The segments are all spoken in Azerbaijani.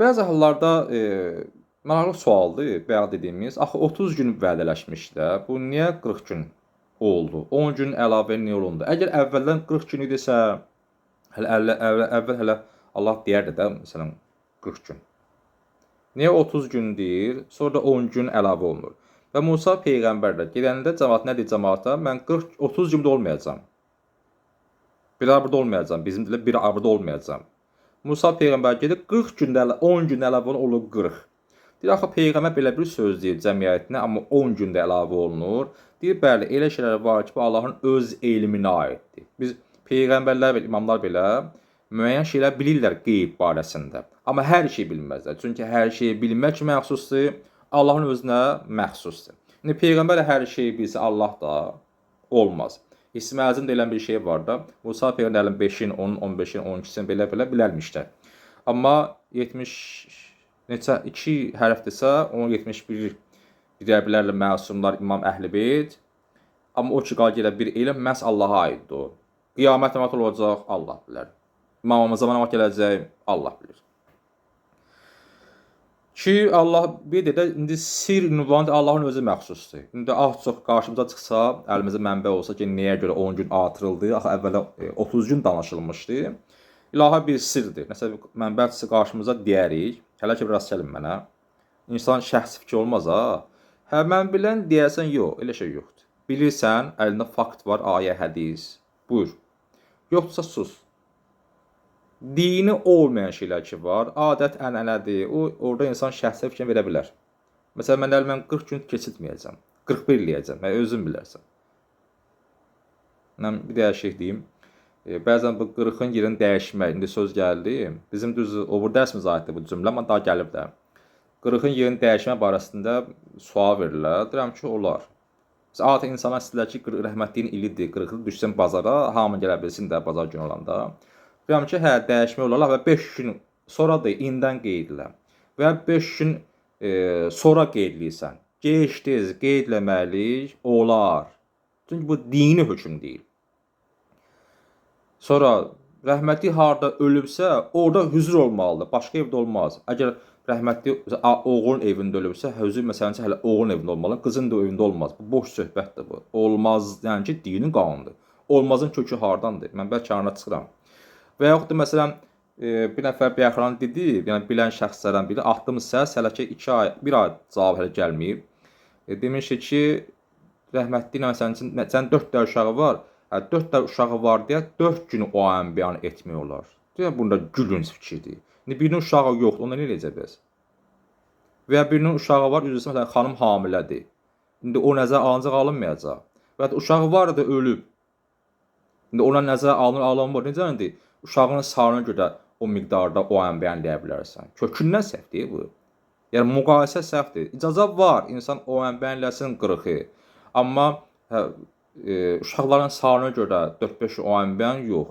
Bəzi hallarda e, maraqlı sualdır, bayaq dediyimiz. Axı 30 gün vədələşmişdilər. Bu niyə 40 gün oldu? 10 gün əlavə niyə olundu? Əgər əvvəldən 40 gün idisə, hələ əvvəl, əvvəl, əvvəl hələ Allah deyərdi də məsələn 40 gün. Niyə 30 gün deyir, sonra da 10 gün əlavə olunur? Və Musa peyğəmbər də gedəndə cəmaət nə deyir cəmaata? Mən 40 30 gündə olmayacağam. Bir arada olmayacağam. Bizim dilə bir arada olmayacağam. Musa peyğəmbər gedib 40 gündə ələ- 10 gün əlavə olunur 40. Deyir axı peyğəmbər belə bir söz deyir cəmiyyətinə, amma 10 gündə əlavə olunur. Deyir bəli, elə şeylər var ki, bu Allahın öz elminə aiddir. Biz peyğəmbərlər və imamlar belə müəyyən şeylər bilirlər qeyb barəsində. Amma hər şeyi bilməzlər. Çünki hər şeyi bilmək məxsusdur, Allahın özünə məxsusdur. İndi peyğəmbər də hər şeyi bilsə Allah da olmaz. İsmailin deyilən bir şey var da. Musa peyğəmbərin 5-in, 10-un, 15-in, 12-sin belə belə bilərmişlər. Amma 70 neçə 2 hərfdirsə, onu 71 bilərlərlə məsumlar İmam Əhlibeyt. Amma o ki qagilə bir elm məhz Allaha aiddir. o. Qiyamət nə olacaq Allah bilər. İmamımız zaman nə vaxt gələcək Allah bilir. Ki Allah bir də indi sir ünvanı Allahın özü məxsusdur. İndi az çox qarşımıza çıxsa, əlimizdə mənbə olsa ki, nəyə görə 10 gün artırıldı? Axı əvvələ e, 30 gün danışılmışdı. İlahi bir sirdir. Nəsə mənbə çıxsa qarşımıza deyərik. Hələ ki rast gəlin mənə. İnsan şəxsi fikri olmaz ha. Hə mən bilən deyəsən yox, elə şey yoxdur. Bilirsən, əlində fakt var, ayə, hədis. Buyur. Yoxdursa sus dini olmayan şeylər ki var, adət ənənədir. O orada insan şəxsi fikir verə bilər. Məsələn, mən mən 40 gün keçirtməyəcəm. 41 eləyəcəm. Mən özün bilərsən. Mən bir dəyişik deyim. E, bəzən bu 40-ın yerini dəyişmək, indi söz gəldi. Bizim düz o bu dərsimiz aiddir bu cümlə, amma daha gəlib də. 40-ın yerini dəyişmə barəsində sual verirlər. Deyirəm ki, olar. Biz adətən insanlar istəyirlər ki, 40 rəhmətliyin ilidir, 40 düşsün bazara, hamı gələ bilsin də bazar günü olanda. Deyirəm ki, hə, dəyişmək olar və 5 gün sonra da indən qeydlə və 5 gün e, sonra qeydləyirsən. Gec-tez qeydləməlik olar. Çünki bu dini hökm deyil. Sonra rəhmətli harda ölübsə, orada hüzur olmalıdır. Başqa evdə olmaz. Əgər rəhmətli oğlun evində ölübsə, hüzur məsələn hələ oğlun evində olmalı, qızın da evində olmaz. Bu boş söhbətdir bu. Olmaz, yəni ki, dinin qanunudur. Olmazın kökü hardandır? Mən bəlkə kənara çıxıram. Və yaxud da məsələn e, bir nəfər bir yaxran dedi, yəni bilən şəxslərdən biri atdım səs, hələ ki 2 ay, 1 ay cavab hələ gəlməyib. E, demiş ki, rəhmətli ilə məsələn üçün sən 4 dəfə uşağı var. Hə 4 dəfə uşağı var deyə 4 gün o ayın bəyan etmək olar. Deyə bunda gülünc fikirdir. İndi birinin uşağı yoxdur, onda nə edəcək bəs? Və ya birinin uşağı var, üzrsə məsələn xanım hamilədir. İndi o nəzərə alınacaq, alınmayacaq. Və ya uşağı var da ölüb. İndi ona nəzərə alınır, alınmır. Necə indi uşağın sarına görə o miqdarda o ayın bəyan edə bilərsən. Kökündən səhvdir bu. Yəni müqayisə səhvdir. İcazə var, insan o eləsin 40-ı. Amma hə, e, uşaqların sayına görə 4-5 o ayın bəyan yox.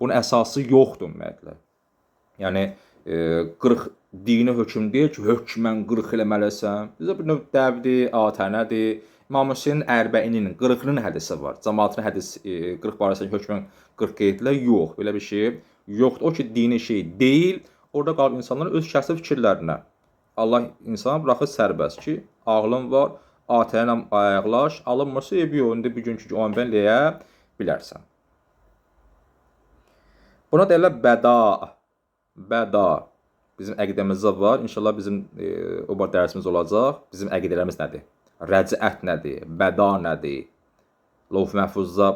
Bunun əsası yoxdur ümumiyyətlə. Yəni e, 40 dini hökm deyil ki, hökmən 40 eləməlisən. Bizə bir növ dəvdir, atənədir. İmam Hüseyn Ərbəinin 40-nın hədisi var. Cəmaatın hədisi e, 40 barəsində hökmən 40 qeydlər yox. Belə bir şey yoxdur. O ki dini şey deyil. Orada qalıb insanlar öz şəxsi fikirlərinə. Allah insana buraxır sərbəst ki, ağlın var, atənə ayaqlaş, alınmırsa ebi yox. İndi bugünkü o mən deyə bilərsən. Buna deyirlər bəda. Bəda. Bizim əqidəmizdə var. İnşallah bizim e, o bar dərsimiz olacaq. Bizim əqidələrimiz nədir? Rəcət nədir? Bəda nədir? Lovh məhfuzda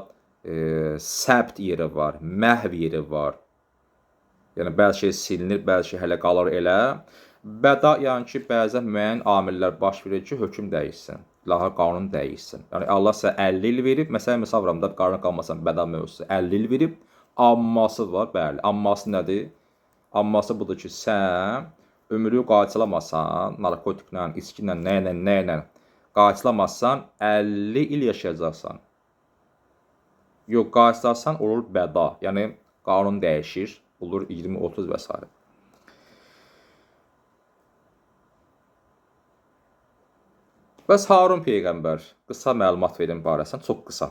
e, səbt yeri var, məhv yeri var. Yəni bəzi şey silinir, bəzi şey hələ qalır elə. Bəda yəni ki, bəzən müəyyən amillər baş verir ki, hökm dəyişsin. İlahi qanun dəyişsin. Yəni Allah sizə 50 il verib, məsələn, məsəl vuram da qanun qalmasan bəda mövzusu 50 il verib, amması var, bəli. Amması nədir? Amması budur ki, sən ömrü qaçılamasan, narkotiklə, içki ilə, nə ilə, nə ilə qaçılamazsan 50 il yaşayacaqsan. Yox, qaçlarsan olur bəda. Yəni qanun dəyişir, olur 20, 30 və s. Bəs Harun peyğəmbər qısa məlumat verin barəsində, çox qısa.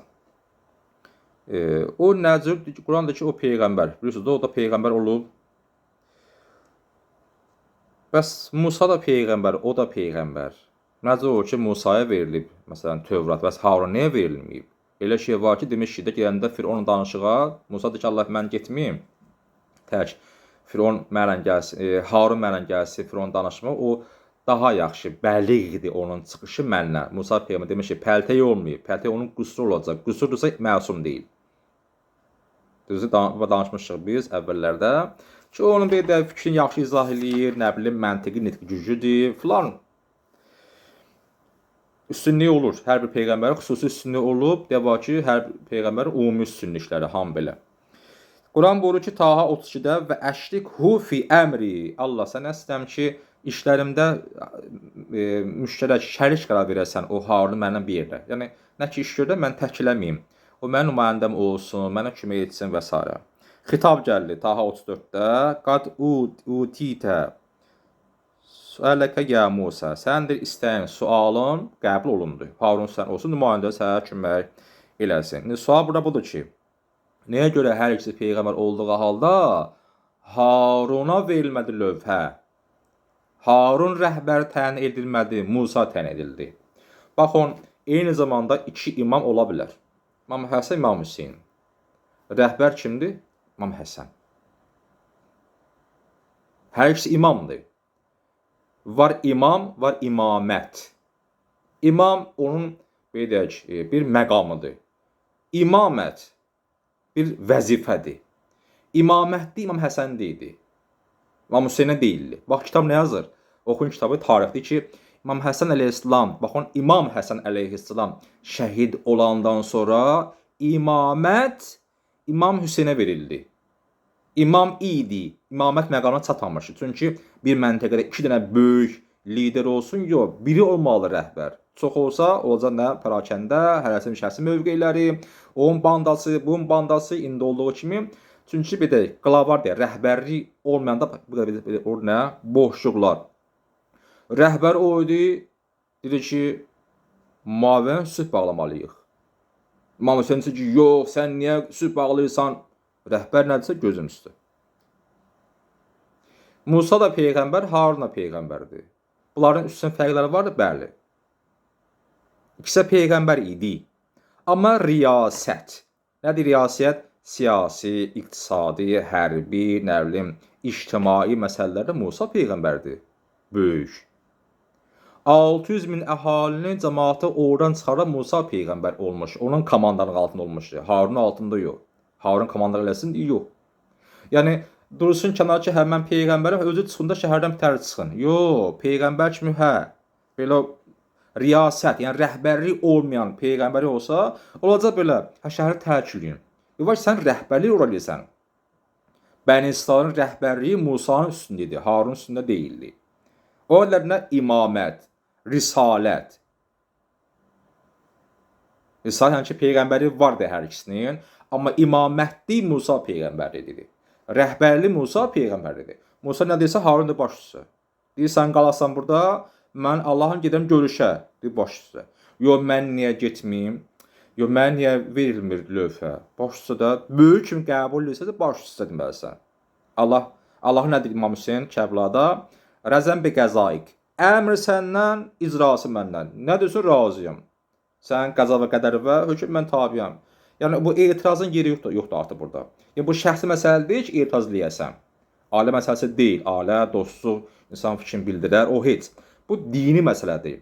E, o nəcür Qurandakı o peyğəmbər, bilirsiniz, o da peyğəmbər olub. Bəs Musa da peyğəmbər, o da peyğəmbər. Necə olur ki, Musaya verilib, məsələn, Tövrat, bəs Haruna niyə verilməyib? Elə şey var ki, demiş ki, də gələndə Firon danışığa, Musa deyir ki, Allah mən getməyim. Tək Firon mənlə gəlsin, e, Harun mənlə gəlsin, Firon danışma, o daha yaxşı, bəliğdir onun çıxışı mənlə. Musa peyğəmbər demiş ki, pəltəy olmayıb, pəltəy onun qüsuru olacaq. Qüsurdursa məsum deyil. Düzü dan danışmışıq biz əvvəllərdə ki, onun bir də fikrini yaxşı izah eləyir, nə bilim, məntiqi, nitqi güclüdür, filan. Üstünlüyü olur. Hər bir peyğəmbərin xüsusi üstünlüyü olub, dəva ki, hər bir peyğəmbərin ümumi üstünlükləri ham belə. Quran buyurur ki, Taha 32-də və əşlik hu fi əmri. Allah sən istəm ki, işlərimdə e, müştərək şərik qərar verəsən o Harunu məndən bir yerdə. Yəni nə ki iş gördə mən təkləməyim. O mənim nümayəndəm olsun, mənə kömək etsin və s. Xitab gəldi Taha 34-də. Qad utitə Suələkə ya Musa, səndir istəyin sualın qəbul olundu. Harun sən olsun nümayəndə sənə kömək eləsin. İndi sual burada budur ki, nəyə görə hər ikisi peyğəmbər olduğu halda Haruna verilmədi lövhə? Harun rəhbər təyin edilmədi, Musa təyin edildi. Baxın, eyni zamanda iki imam ola bilər. İmam Həsən, İmam Hüseyn. Rəhbər kimdir? İmam Həsən. Hər ikisi imamdır. Var imam, var imamət. İmam onun belə deyək, e, bir məqamıdır. İmamət bir vəzifədir. İmamətdə İmam Həsən deyildi. İmam Hüseynə deyildi. Bax kitab nə yazır? Oxuyun kitabı tarixdir ki, İmam Həsən əleyhissalam, baxın İmam Həsən əleyhissalam şəhid olandan sonra imamət İmam Hüseynə verildi. İmam idi. İmamət məqamına çatmamışdı. Çünki bir məntəqədə iki dənə böyük lider olsun, yox, biri olmalı rəhbər. Çox olsa, olacaq nə pərakəndə, hərəsin şəxsi mövqeləri, onun bandası, bunun bandası indi olduğu kimi. Çünki bir də qlavar deyə rəhbərlik olmayanda bu qədər belə o nə boşluqlar. Rəhbər o idi, dedi ki, müavin sülh bağlamalıyıq. İmam Hüseyin ki, yox, sən niyə sülh bağlayırsan? Rəhbər nədirsə gözün üstü. Musa da peyğəmbər, Harun da peyğəmbərdir. Bunların üstün fərqləri vardı, bəli. İkisi peyğəmbər idi. Amma riyasət. Nədir riyasət? Siyasi, iqtisadi, hərbi, nə bilim, ictimai məsələlərdə Musa peyğəmbərdir. Böyük. 600 min əhalinin cəmaatı oradan çıxaran Musa peyğəmbər olmuş. Onun komandanın altında olmuşdu. Harun altında yox. Harun komandan eləsin, yox. Yəni dursun kənar ki, hə mən peyğəmbərəm, özü çıxında şəhərdən bitər çıxın. Yox, peyğəmbər kimi hə. Belə riyasət, yəni rəhbərlik olmayan peyğəmbəri olsa, olacaq belə, hə şəhəri tərk eləyin. Yox, sən rəhbərlik ola bilirsən. Bəni İsrailin rəhbərliyi Musanın üstündə idi, Harun üstündə deyildi. O əllərinə imamət, risalət. Risalət yəni ki, peyğəmbəri vardı hər ikisinin, Amma imamətli Musa peyğəmbərlidir. Rəhbərli Musa peyğəmbərlidir. Musa nə desə Harun da baş üstə. Deyir sən qalasan burada, mən Allahın gedirəm görüşə, deyir baş üstə. Yox mən niyə getməyim? Yox mən niyə verilmir lövhə? Baş üstə də böyük kimi qəbul etsə də baş üstə deməlisən. Allah Allah nə deyir İmam Hüseyn Kəblada? Rəzən bi qəzaik. Əmr səndən, icrası məndən. Nə desən razıyam. Sən qəza və qədər və hökm mən tabiyam. Yəni bu etirazın yeri yoxdur, yoxdur artıq burada. Yəni bu şəxsi məsələ deyil ki, etiraz eləyəsən. Ailə məsələsi deyil. Ailə, dostluq, insan fikrini bildirər, o heç. Bu dini məsələdir.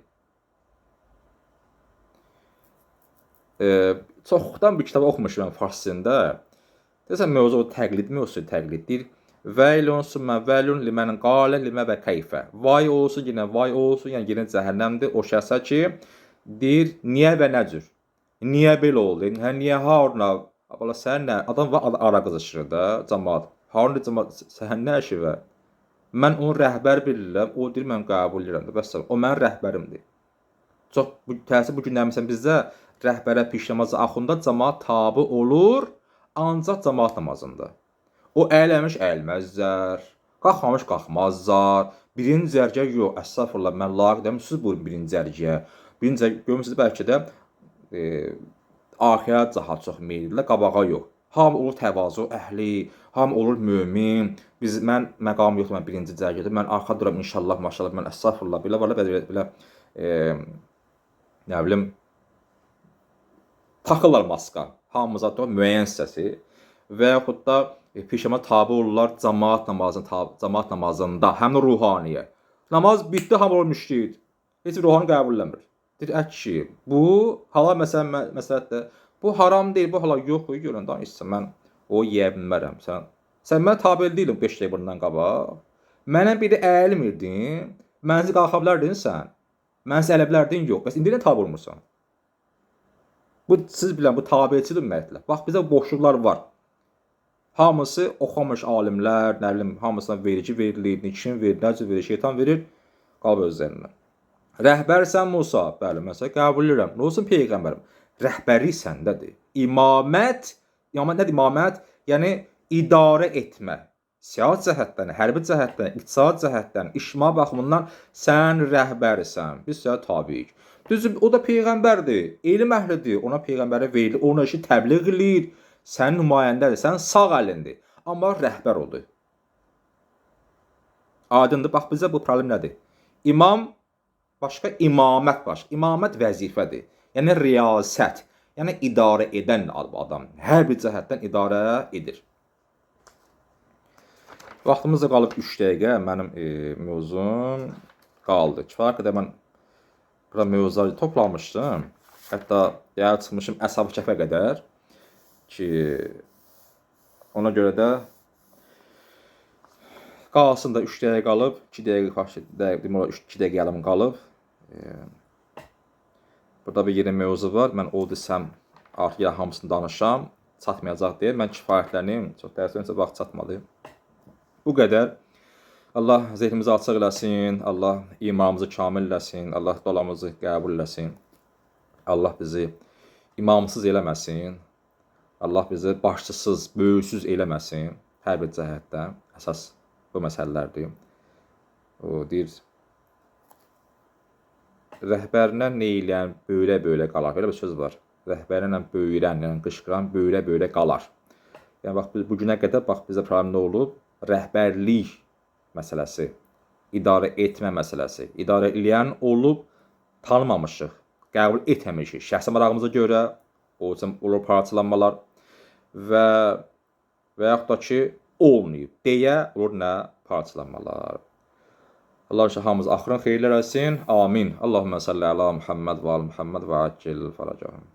E, çoxdan bir kitab oxumuşam farsçında. Desən mövzu təqlid mövzusu təqliddir. Vəylun summa vəylun limən qalə limə və keyfə. Vay olsun, yenə vay olsun, yəni yenə cəhənnəmdir o şəxsə ki, deyir niyə və nə cür. Niyə belə oldu? Hə niyə Haruna? Bala sən nə? Adam var ara qızışır da cəmaət. Harun cəmaət sən nə işi var? Mən onu rəhbər bilirəm, o deyir mən qəbul edirəm. Bəs o mənim rəhbərimdir. Çox bu təsir bu gün nəmisən bizdə rəhbərə pişnamazı axunda cəmaət tabe olur, ancaq cəmaət namazında. O əyləmiş əyilməzlər, qalxmamış qalxmazlar. Birinci zərgə yox, əstəğfurullah mən laqeyd deyim, siz buyurun birinci zərgəyə. Birinci görmüsünüz bəlkə də e, arxaya daha çox meyldirlər, qabağa yox. Hamı olur təvazu əhli, hamı olur mömin. Biz mən məqam yoxdur, mən birinci cərgədə. Mən arxa duram inşallah, maşallah, mən əstəğfurullah belə var, belə belə e, nə bilim taxırlar maska. Hamımıza da müəyyən hissəsi və yaxud da e, pişəmə tabe olurlar cemaat namazının tab cemaat namazında, həm də ruhaniyə. Namaz bitdi, hamı müşrid. Heç ruhani qəbul eləmir. Deyir, ə kişi, bu halal məsələn mə- məsləhətdə bu haram deyil, bu halal yox, görən danışsan mən o yeyə bilmərəm. Sən sən mənə tabe deyilin 5 dəqiqə bundan qabaq. Mənə biri əyilmirdin, mənzi qalxa bilərdin sən. Mənzi ələ bilərdin yox. Bəs indi nə tabe olmursan? Bu siz bilən bu tabeçidir ümumiyyətlə. Bax bizə boşluqlar var. Hamısı oxumamış alimlər, nə bilim, hamısına verici verilir, niçin verir, necə verir, şeytan verir, qalb özlərindən. Rəhbərsən Musa, bəli, məsələn qəbul edirəm. Nə olsun peyğəmbərim? Rəhbəri səndədir. İmamət, imamət nədir imamət? Yəni idarə etmə. Siyasi cəhətdən, hərbi cəhətdən, iqtisadi cəhətdən, ictimai baxımından sən rəhbərsən. Biz sənə tabiyik. Düzdür, o da peyğəmbərdir, elm əhlidir, ona peyğəmbərə verilir, ona işi təbliğ eləyir. Sənin nümayəndədir, sənin sağ əlindir. Amma rəhbər odur. Aydındır. Bax bizə bu problem nədir? İmam başqa, imamət başqa. İmamət vəzifədir. Yəni riyasət. Yəni idarə edən adam. Hər bir cəhətdən idarə edir. Vaxtımız da qalıb 3 dəqiqə. Mənim e, mövzum qaldı. Kifayət qədər mən bura mövzuları toplamışdım. Hətta yəni çıxmışım Əshab-ı Kəhfə qədər ki ona görə də qalsın da 3 dəqiqə qalıb, 2 dəqiqə faşi dəqiqə demək olar 2 dəqiqə yarım qalıb. Burada bir yeni mövzu var. Mən o desəm artıq ya hamısını danışam, çatmayacaq deyə mən kifayətlənim. Çox təəssüfləncə vaxt çatmadı. Bu qədər. Allah zehnimizi açıq eləsin. Allah imanımızı kamil eləsin. Allah dualarımızı qəbul eləsin. Allah bizi imamsız eləməsin. Allah bizi başçısız, böyüksüz eləməsin. Hər bir cəhətdən əsas bu məsələlərdir. O deyir rəhbərinə neyləyən böylə-böylə qalar. Belə bir söz var. Rəhbərinə böyürən, yəni qışqıran böylə-böylə qalar. Yəni bax biz bu günə qədər bax bizə problem nə olub? Rəhbərlik məsələsi, idarə etmə məsələsi. İdarə edən olub tanımamışıq, qəbul etməmişik. Şəxsi marağımıza görə o üçün olur parçalanmalar və və yaxud da ki olmayıb deyə olur nə parçalanmalar. Allah şahamız axırın xeyirlər etsin. Amin. Allahummə salli ala Muhammed və al Muhammed və accil faracahum.